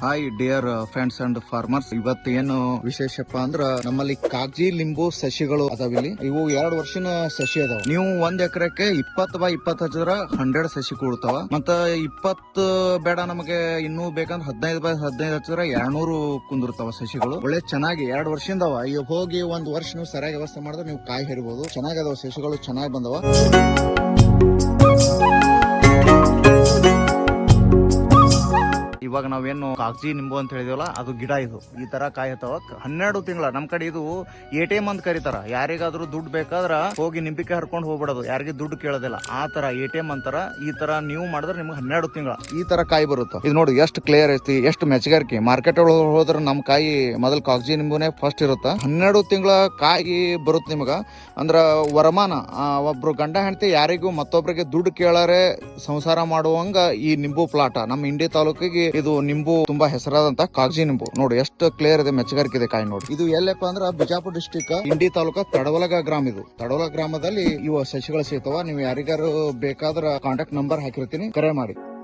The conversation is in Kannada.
Hi dear friends and farmers ಇವತ್ತು ಏನು ವಿಶೇಷಪ್ಪ ಅಂದ್ರ ನಮ್ಮಲ್ಲಿ ಕಾಗಜಿ ಲಿಂಬು ಸಸಿಗಳು ಅದಾವ ಇಲ್ಲಿ. ಇವು ಎರಡ್ ವರ್ಷನ ಸಸಿ ಅದಾವ. ನೀವು ಒಂದ್ ಎಕರೆಕ್ಕೆ ಇಪ್ಪತ್ ಬೈ ಇಪ್ಪತ್ ಹಚ್ಚಿದ್ರ ಹಂಡ್ರೆಡ್ ಸಸಿ ಕೂಡ್ತಾವ. ಮತ್ತ ಇಪ್ಪತ್ ಬೇಡ ನಮಗೆ ಇನ್ನೂ ಬೇಕಂದ್ರ ಹದಿನೈದು ಬೈ ಹದಿನೈದು ಹಚ್ಚಿದ್ರ ಎರಡ್ನೂರು ಕುಂದಿರ್ತಾವ ಸಸಿಗಳು. ಒಳ್ಳೆ ಚೆನ್ನಾಗಿ ಎರಡ್ ವರ್ಷದಿಂದವ ಈಗ ಹೋಗಿ ಒಂದ್ ವರ್ಷ ನೀವು ಸರಿಯಾಗಿ ವ್ಯವಸ್ಥೆ ಮಾಡಿದ್ರೆ ನೀವು ಕಾಯಿ ಚೆನ್ನಾಗಿ ಅದಾವ ಸಸಿಗಳು, ಚೆನ್ನಾಗಿ ಬಂದವ. ಇವಾಗ ನಾವೇನು ಕಾಗಜಿ ನಿಂಬು ಅಂತ ಹೇಳಿದಿವಲ್ಲ, ಅದು ಗಿಡ ಇದು. ಈ ತರ ಕಾಯಿ ಹತ್ತವ ಹನ್ನೆರಡು ತಿಂಗಳ, ನಮ್ ಕಡೆ ಇದು ಎ ಟಿ ಎಂ ಅಂತ ಕರೀತಾರ. ಯಾರಿಗಾದ್ರೂ ದುಡ್ಡು ಬೇಕಾದ್ರ ಹೋಗಿ ನಿಂಬಿಕೆ ಹರ್ಕೊಂಡು ಹೋಗ್ಬಿಡೋದು. ಯಾರಿಗೆ ದುಡ್ಡು ಕೇಳೋದಿಲ್ಲ. ಆ ತರ ಎ ಟಿ ಎಂ ಅಂತಾರ. ಈ ತರ ನೀವು ಮಾಡಿದ್ರೆ ನಿಮ್ಗೆ ಹನ್ನೆರಡು ತಿಂಗಳ. ಈ ತರ ಕಾಯಿ ಬರುತ್ತೆ. ಇದು ನೋಡಿ, ಎಷ್ಟು ಕ್ಲಿಯರ್ ಐತಿ, ಎಷ್ಟು ಮೆಚ್ಚಗಾರಿಕೆ. ಮಾರ್ಕೆಟ್ ಒಳಗೆ ಹೋದ್ರೆ ನಮ್ ಕಾಯಿ ಮೊದಲ್ ಕಾಗಜಿ ನಿಂಬುನೇ ಫಸ್ಟ್ ಇರುತ್ತ? ಹನ್ನೆರಡು ತಿಂಗಳ ಕಾಯಿ ಬರುತ್ತೆ ನಿಮಗ. ಅಂದ್ರ ವರಮಾನ ಒಬ್ರು ಗಂಡ ಹೆಂಡತಿ ಯಾರಿಗೂ ಮತ್ತೊಬ್ಬರಿಗೆ ದುಡ್ಡು ಕೇಳಾರೆ ಸಂಸಾರ ಮಾಡುವಂಗ ಈ ನಿಂಬು ಪ್ಲಾಟ. ನಮ್ಮ ಇಂಡಿ ತಾಲೂಕಿಗೆ ಇದು ನಿಂಬು ತುಂಬಾ ಹೆಸರಾದಂತ ಕಾಗಜಿ ನಿಂಬು. ನೋಡಿ, ಎಷ್ಟು ಕ್ಲಿಯರ್ ಇದೆ, ಮೆಚ್ಚಗಾರಿಕೆ ಇದೆ ಕಾಯಿ ನೋಡಿ. ಇದು ಎಲ್ಲಪ್ಪ ಅಂದ್ರ ಬಿಜಾಪುರ ಡಿಸ್ಟಿಕ್ ಇಂಡಿ ತಾಲೂಕ ತಡವಲಗ ಗ್ರಾಮ ಇದು. ತಡವಲ ಗ್ರಾಮದಲ್ಲಿ ಇವು ಸಸಿಗಳು ಸಿಗ್ತಾವ. ನೀವು ಯಾರಿಗಾರು ಬೇಕಾದ್ರ ಕಾಂಟ್ಯಾಕ್ಟ್ ನಂಬರ್ ಹಾಕಿರ್ತೀನಿ. ಕರೆ ಮಾಡಿ.